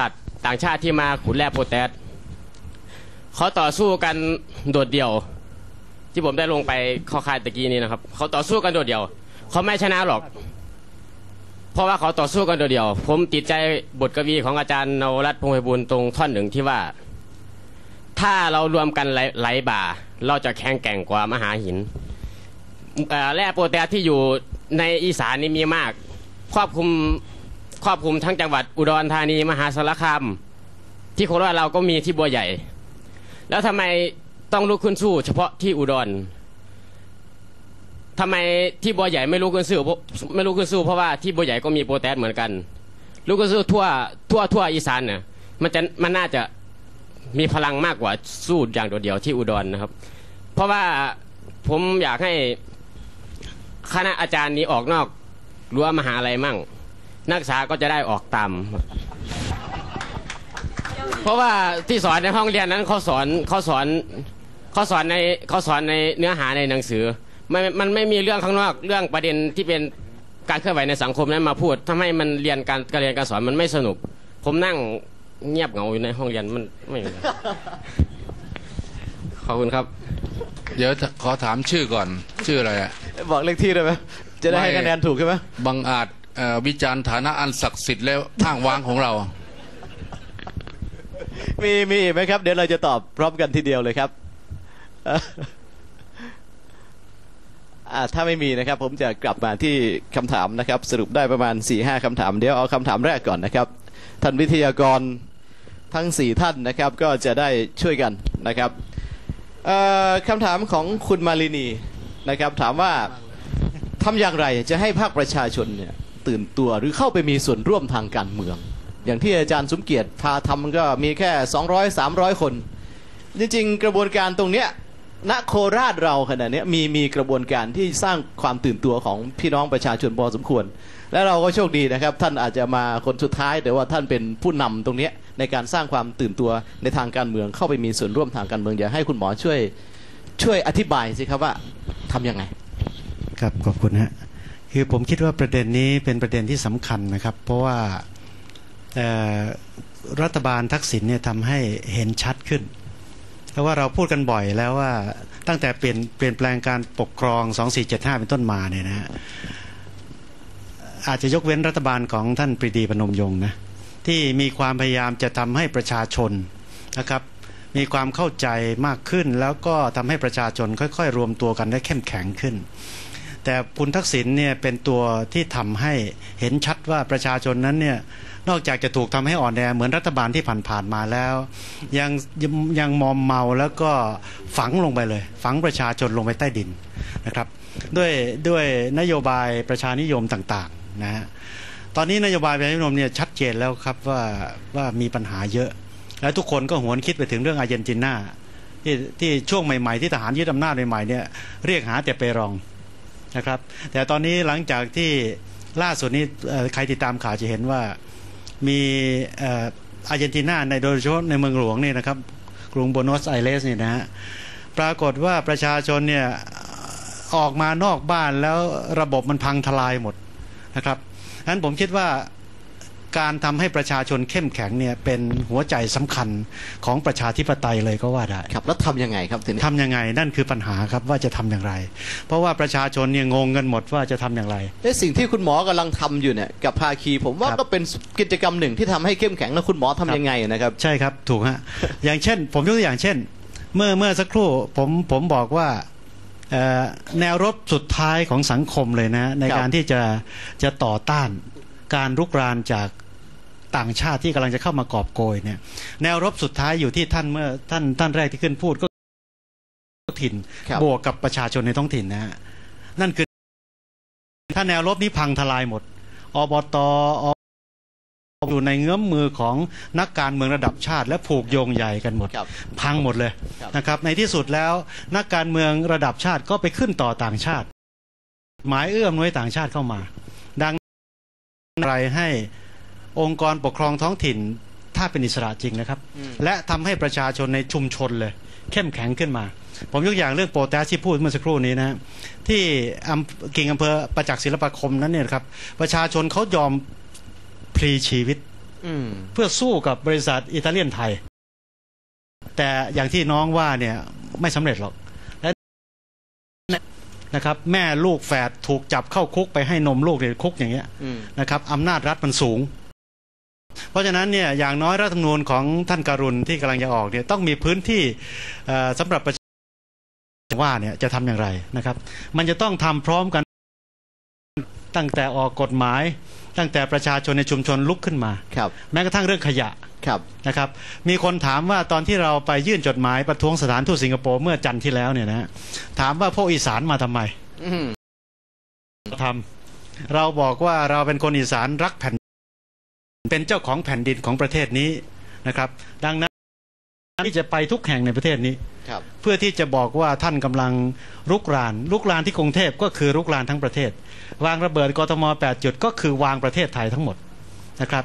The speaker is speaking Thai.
ชาติต่างชาติที่มาขุดแร่โพแทสเขาต่อสู้กันโดดเดี่ยว ที่ผมได้ลงไปข้าค่ายตะกี้นี้นะครับเขาต่อสู้กันโดดเดี่ยวเขาไม่ชนะหรอก เพราะว่าเขาต่อสู้กันโดดเดี่ยว ผมติดใจบทกวีของอาจารย์นวรัตน์พงษ์ไพบูลตรงท่อนหนึ่งที่ว่า ถ้าเรารวมกันไหลไหลบ่า เราจะแข็งแกร่งกว่ามหาหินแร่โปรแทสที่อยู่ในอีสานนี่มีมาก ครอบคลุม ครอบคลุมทั้งจังหวัดอุดรธานีมหาสารคามที่โคราชเราก็มีที่บัวใหญ่ แล้วทำไมต้องลุกขึ้นสู้ เฉพาะที่อุดรทำไมที่บัวใหญ่ไม่ลุกขึ้นสู้เพราะไม่ลุกขึ้นสู้เพราะว่าที่บัวใหญ่ก็มีโปรแทสเหมือนกันลุกขึ้นสู้ทั่วทั่วทั่วอีสานเนี่ยมันจะมันน่าจะมีพลังมากกว่าสู้อย่างโดดเดี่ยวที่อุดรนะครับ เพราะว่าผมอยากให้คณะอาจารย์นี้ออกนอกรั้วมหาลัยมั่ง นักศึกษาก็จะได้ออกตาม เพราะว่าที่สอนในห้องเรียนนั้นเขาสอนเขาสอนเขาสอนในเขาสอนในเนื้อหาในหนังสือมันมันไม่มีเรื่องข้างนอกเรื่องประเด็นที่เป็นการเคลื่อนไหวในสังคมนั้นมาพูดทำให้มันเรียนการการเรียนการสอนมันไม่สนุก ผมนั่งเงียบเหงาอยู่ในห้องเรียนมันไม่ขอบคุณครับ เดี๋ยวขอถามชื่อก่อน ชื่ออะไรอะบอกเลขที่ได้ไหมจะได้ให้ไม่คะแนนถูกใช่ไหมบังอาจเอ่อ วิจารณ์ฐานะอันศักดิ์สิทธิ์และอ้างวางของเรา มีมีอีกไหมครับ เดี๋ยวเราจะตอบพร้อมกันทีเดียวเลยครับถ้าไม่มีนะครับ ผมจะกลับมาที่คำถามนะครับ สรุปได้ประมาณ4ี่ห้าคำถาม เดี๋ยวเอาคำถามแรกก่อนนะครับ ท่านวิทยากรทั้ง 4 ท่านนะครับ ก็จะได้ช่วยกันนะครับคำถามของคุณมาลินีนะครับ ถามว่าทำอย่างไรจะให้ภาคประชาชนเนี่ย ตื่นตัว หรือเข้าไปมีส่วนร่วมทางการเมือง อย่างที่อาจารย์สมเกียรติพาทำก็มีแค่ 200 300 คน จริง ๆ กระบวนการตรงเนี้ยณโคราชเราขณะนี้มีมีกระบวนการที่สร้างความตื่นตัวของพี่น้องประชาชนพอสมควร และเราก็โชคดีนะครับ ท่านอาจจะมาคนสุดท้าย แต่ว่าท่านเป็นผู้นำตรงนี้ในการสร้างความตื่นตัวในทางการเมืองเข้าไปมีส่วนร่วมทางการเมืองอยากให้คุณหมอช่วยช่วยอธิบายสิครับว่าทำยังไง ครับขอบคุณฮะ คือผมคิดว่าประเด็นนี้เป็นประเด็นที่สำคัญนะครับ เพราะว่ารัฐบาลทักษิณเนี่ยทำให้เห็นชัดขึ้น เพราะว่าเราพูดกันบ่อยแล้วว่าตั้งแต่เปลี่ยนเปลี่ยนแปลงการปกครอง 2475 เป็นต้นมาเนี่ยนะฮะอาจจะยกเว้นรัฐบาลของท่านปรีดีพนมยงค์นะที่มีความพยายามจะทำให้ประชาชนนะครับมีความเข้าใจมากขึ้นแล้วก็ทำให้ประชาชนค่อย ๆ รวมตัวกันได้เข้มแข็งขึ้น แต่คุณทักษิณเนี่ยเป็นตัวที่ทำให้เห็นชัดว่าประชาชนนั้นเนี่ยนอกจากจะถูกทำให้อ่อนแอเหมือนรัฐบาลที่ผ่านๆมาแล้ว ยังยังมอมเมาแล้วก็ฝังลงไปเลย ฝังประชาชนลงไปใต้ดินนะครับ ด้วยด้วยนโยบายประชานิยมต่างๆนะฮะตอนนี้นโยบายประชานิยมเนี่ยชัดเจนแล้วครับว่าว่ามีปัญหาเยอะ และทุกคนก็หวนคิดไปถึงเรื่องอาร์เจนตินาที่ที่ช่วงใหม่ๆที่ทหารยึดอำนาจใหม่ๆเนี่ยเรียกหาแต่เปรอง นะครับ แต่ตอนนี้หลังจากที่ล่าสุดนี้ใครติดตามข่าวจะเห็นว่ามีอาร์เจนตินาในโดยเฉพาะในเมืองหลวงนี่นะครับ กรุงโบนอสไอเรสเนี่ยนะฮะปรากฏว่าประชาชนเนี่ยออกมานอกบ้านแล้วระบบมันพังทลายหมดนะครับฉะนั้นผมคิดว่า การทำให้ประชาชนเข้มแข็งเนี่ยเป็นหัวใจสำคัญของประชาธิปไตยเลยก็ว่าได้ครับแล้วทำยังไงครับทีนี้ทำยังไงนั่นคือปัญหาครับว่าจะทำอย่างไร เพราะว่าประชาชนเนี่ยงงกันหมดว่าจะทำอย่างไรและสิ่งที่คุณหมอกำลังทำอยู่เนี่ยกับภาคีผมว่าครับก็เป็นกิจกรรมหนึ่งที่ทำให้เข้มแข็งแล้วคุณหมอทำยังไงนะครับ ใช่ครับถูกฮะอย่างเช่น ผมยกตัวอย่างเช่น เมื่อเมื่อสักครู่ผมผมบอกว่าเอ่อแนวรบสุดท้ายของสังคมเลยนะ ในครับการที่จะจะต่อต้านการรุกรานจาก ต่างชาติที่กำลังจะเข้ามากอบโกยเนี่ย แนวรบสุดท้ายอยู่ที่ท่านเมื่อท่านท่านแรกที่ขึ้นพูดก็ถิ่นครับบวกกับประชาชนในท้องถิ่นนะฮะนั่นคือ ถ้าแนวรบนี้พังทลายหมดอบตออยู่ในเงื้อมมือของนักการเมืองระดับชาติ และผูกโยงใหญ่กันหมดครับพังหมดเลยครับนะครับ ในที่สุดแล้วนักการเมืองระดับชาติก็ไปขึ้นต่อต่างชาติ หมายเอื้อมน้วยต่างชาติเข้ามา ดังอะไรให้ องค์กรปกครองท้องถิ่นถ้าเป็นอิสระจริงนะครับอืมและทำให้ประชาชนในชุมชนเลย เข้มแข็งขึ้นมา ผมยกอย่างเรื่องโปรแทสที่พูดเมื่อสักครู่นี้นะที่อำกิ่งอำเภอประจักษ์ศิลปาคมนั้นเนี่ยนะครับ ประชาชนเขายอมพลีชีวิตอืมเพื่อสู้กับบริษัทอิตาเลียนไทย แต่อย่างที่น้องว่าเนี่ยไม่สำเร็จหรอกและนะครับแม่ลูกแฝดถูกจับเข้าคุกไปให้นมลูกในคุกอย่างเงี้ยอืมนะครับอำนาจรัฐมันสูง เพราะฉะนั้นเนี่ยอย่างน้อยรัฐธรรมนูญของท่านการุณที่กำลังจะออกเนี่ยต้องมีพื้นที่เอ่อสำหรับประชาชนว่าเนี่ยจะทำอย่างไรนะครับ มันจะต้องทำพร้อมกันตั้งแต่ออกกฎหมาย ตั้งแต่ประชาชนในชุมชนลุกขึ้นมาครับแม้กระทั่งเรื่องขยะครับนะครับ มีคนถามว่าตอนที่เราไปยื่นจดหมายประท้วงสถานทูตสิงคโปร์เมื่อจันทร์ที่แล้วเนี่ยนะฮะถามว่าพวกอีสานมาทำไมอืมทำเราบอกว่าเราเป็นคนอีสานรักแผ่น เป็นเจ้าของแผ่นดินของประเทศนี้นะครับ ดังนั้นที่จะไปทุกแห่งในประเทศนี้ครับเพื่อที่จะบอกว่าท่านกำลังรุกรานรุกรานที่กรุงเทพก็คือรุกรานทั้งประเทศ วางระเบิดกทม 8 จุดก็คือวางประเทศไทยทั้งหมดนะครับ